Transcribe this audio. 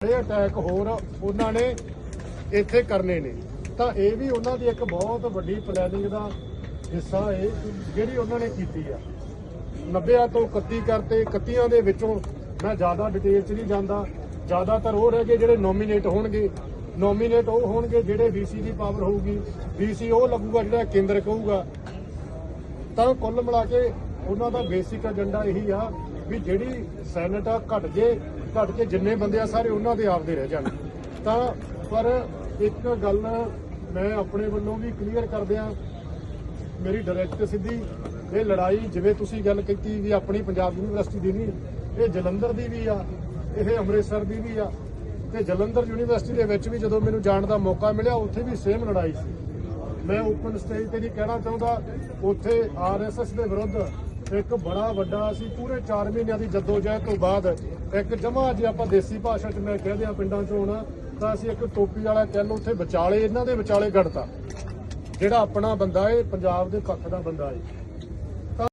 ਇਹ ਅਟੈਕ ਹੋਰ ਉਹਨਾਂ ਨੇ ਇੱਥੇ ਕਰਨੇ ਨੇ। ਤਾਂ ਇਹ ਵੀ ਉਹਨਾਂ ਦੀ ਇੱਕ ਬਹੁਤ ਵੱਡੀ ਪਲੈਨਿੰਗ ਦਾ ਹਿੱਸਾ ਹੈ ਜਿਹੜੀ ਉਹਨਾਂ ਨੇ ਕੀਤੀ ਆ। 90 ਤੋਂ 31 ਕਰਤੇ 31 ਦੇ ਵਿੱਚੋਂ ਮੈਂ ਜ਼ਿਆਦਾ ਡਿਟੇਲ 'ਚ ਨਹੀਂ ਜਾਂਦਾ। ਜ਼ਿਆਦਾਤਰ ਉਹ ਰਹਿ ਗਏ ਜਿਹੜੇ ਨੋਮੀਨੇਟ ਹੋਣਗੇ। ਨੋਮੀਨੇਟ ਉਹ ਹੋਣਗੇ ਜਿਹੜੇ ਵੀਸੀ ਦੀ ਪਾਵਰ ਹੋਊਗੀ। ਵੀਸੀ ਉਹ ਲੱਗੂਗਾ ਜਿਹੜਾ ਕੇਂਦਰ ਕਹੂਗਾ। ਤਾਂ ਕੁੱਲ ਮਿਲਾ ਕੇ ਉਹਨਾਂ ਦਾ ਬੇਸਿਕ ਏਜੰਡਾ ਇਹੀ ਆ ਵੀ ਜਿਹੜੀ ਸੈਨੇਟ ਆ ਘਟ ਜੇ, ਘਟ ਕੇ ਜਿੰਨੇ ਬੰਦੇ ਆ ਸਾਰੇ ਉਹਨਾਂ ਦੇ ਆਪਦੇ ਰਹਿ ਜਾਣ। ਤਾਂ ਪਰ ਇੱਕ ਗੱਲ ਮੈਂ ਆਪਣੇ ਵੱਲੋਂ ਵੀ ਕਲੀਅਰ ਕਰਦਿਆਂ ਮੇਰੀ ਡਾਇਰੈਕਟ ਸਿੱਧੀ, ਇਹ ਲੜਾਈ ਜਿਵੇਂ ਤੁਸੀਂ ਗੱਲ ਕੀਤੀ ਵੀ ਆਪਣੀ ਪੰਜਾਬ ਯੂਨੀਵਰਸਿਟੀ ਦੀ ਨਹੀਂ, ਇਹ ਜਲੰਧਰ ਦੀ ਵੀ ਆ, ਇਹ ਅੰਮ੍ਰਿਤਸਰ ਦੀ ਵੀ ਆ। ਤੇ ਜਲੰਧਰ ਯੂਨੀਵਰਸਿਟੀ ਦੇ ਵਿੱਚ ਵੀ ਜਦੋਂ ਮੈਨੂੰ ਜਾਣ ਦਾ ਮੌਕਾ ਮਿਲਿਆ, ਉੱਥੇ ਵੀ ਸੇਮ ਲੜਾਈ ਸੀ। ਮੈਂ ਓਪਨ ਸਟੇਜ ਤੇ ਨਹੀਂ ਕਹਿਣਾ ਚਾਹੁੰਦਾ, ਉੱਥੇ ਆਰਐਸਐਸ ਦੇ ਵਿਰੁੱਧ ਇੱਕ ਬੜਾ ਵੱਡਾ ਅਸੀਂ ਪੂਰੇ 4 ਮਹੀਨਿਆਂ ਦੀ ਜਦੋਜਹਿਦ ਤੋਂ ਬਾਅਦ ਇੱਕ ਜਮਾ ਜੇ ਆਪਾਂ ਦੇਸੀ ਭਾਸ਼ਾ 'ਚ ਮੈਂ ਕਹਿ ਦਿਆਂ ਪਿੰਡਾਂ 'ਚ ਹੋਣਾ ਤਾਂ ਅਸੀਂ ਇੱਕ ਟੋਪੀ ਵਾਲਾ ਕਹਿ ਉੱਥੇ ਵਿਚਾਲੇ, ਇਹਨਾਂ ਦੇ ਵਿਚਾਲੇ ਗੜਤਾ ਜਿਹੜਾ ਆਪਣਾ ਬੰਦਾ ਏ, ਪੰਜਾਬ ਦੇ ਪੱਖ ਦਾ ਬੰਦਾ ਏ।